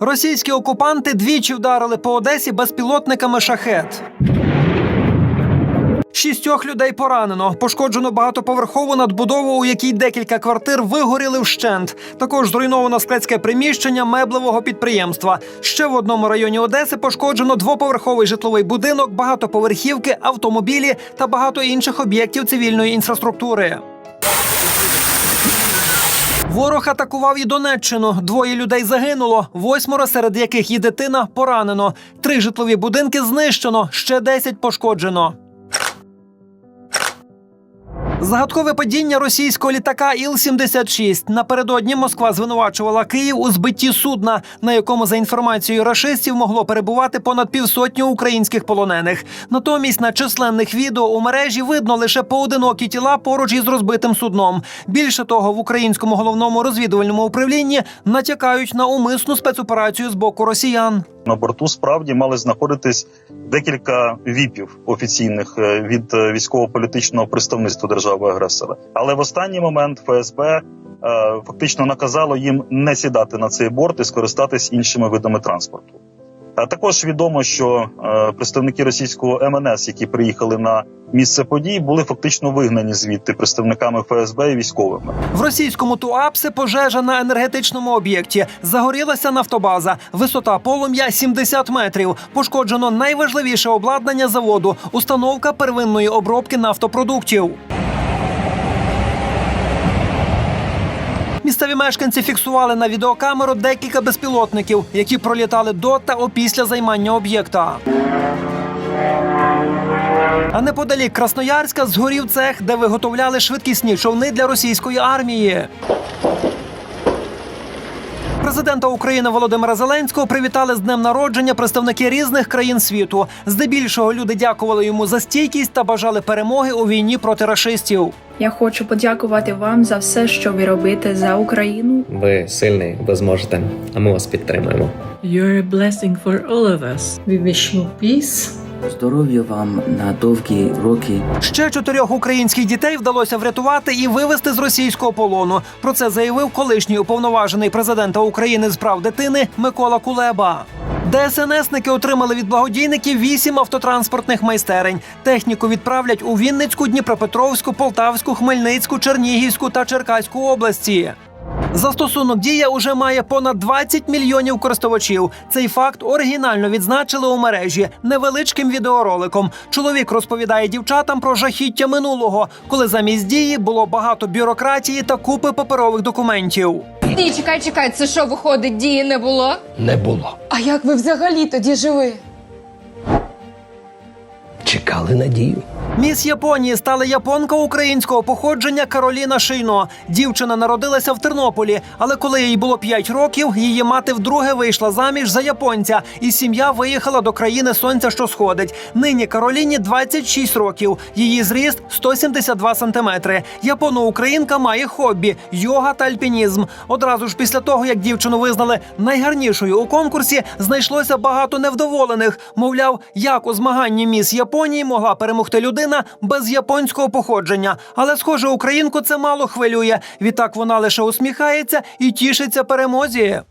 Російські окупанти двічі вдарили по Одесі безпілотниками шахет. Шістьох людей поранено. Пошкоджено багатоповерхову надбудову, у якій декілька квартир вигоріли вщент. Також зруйновано складське приміщення меблевого підприємства. Ще в одному районі Одеси пошкоджено двоповерховий житловий будинок, багатоповерхівки, автомобілі та багато інших об'єктів цивільної інфраструктури. Ворог атакував і Донеччину. Двоє людей загинуло, восьмеро, серед яких і дитина поранено. Три житлові будинки знищено, ще десять пошкоджено. Загадкове падіння російського літака Іл-76. Напередодні Москва звинувачувала Київ у збитті судна, на якому, за інформацією рашистів, могло перебувати понад півсотні українських полонених. Натомість на численних відео у мережі видно лише поодинокі тіла поруч із розбитим судном. Більше того, в українському головному розвідувальному управлінні натякають на умисну спецоперацію з боку росіян. На борту справді мали знаходитись декілька віпів офіційних е, від е, військово-політичного представництва держави-агресора. Але в останній момент ФСБ е, фактично наказало їм не сідати на цей борт і скористатись іншими видами транспорту. А також відомо, що е, представники російського МНС, які приїхали на місце подій, були фактично вигнані звідти представниками ФСБ і військовими. В російському Туапсе пожежа на енергетичному об'єкті. Загорілася нафтобаза. Висота полум'я 70 метрів. Пошкоджено найважливіше обладнання заводу установка первинної обробки нафтопродуктів. Місцеві мешканці фіксували на відеокамеру декілька безпілотників, які пролітали до та опісля займання об'єкта. А неподалік Красноярська згорів цех, де виготовляли швидкісні човни для російської армії. Президента України Володимира Зеленського привітали з днем народження представники різних країн світу. Здебільшого люди дякували йому за стійкість та бажали перемоги у війні проти рашистів. Я хочу подякувати вам за все, що ви робите за Україну. Ви сильний, ви зможете, а ми вас підтримуємо. You're a blessing for all of us. We wish you peace. Здоров'я вам на довгі роки. Ще чотирьох українських дітей вдалося врятувати і вивезти з російського полону. Про це заявив колишній уповноважений президента України з прав дитини Микола Кулеба. ДСНСники отримали від благодійників вісім автотранспортних майстерень. Техніку відправлять у Вінницьку, Дніпропетровську, Полтавську, Хмельницьку, Чернігівську та Черкаську області. Застосунок дія уже має понад 20 мільйонів користувачів. Цей факт оригінально відзначили у мережі невеличким відеороликом. Чоловік розповідає дівчатам про жахіття минулого, коли замість дії було багато бюрократії та купи паперових документів. Ні, чекай, чекай, це що виходить, дії не було? Не було. А як ви взагалі тоді жили? Чекали надію. Міс Японії стала японка українського походження Кароліна Шийно. Дівчина народилася в Тернополі, але коли їй було 5 років, її мати вдруге вийшла заміж за японця, і сім'я виїхала до країни сонця, що сходить. Нині Кароліні 26 років. Її зріст 172 сантиметри. Японо-українка має хобі йога та альпінізм. Одразу ж після того, як дівчину визнали найгарнішою у конкурсі, знайшлося багато невдоволених. Мовляв, як у змаганні міс Японії могла перемогти людина без японського походження. Але, схоже, українку це мало хвилює. Відтак вона лише усміхається і тішиться перемозі.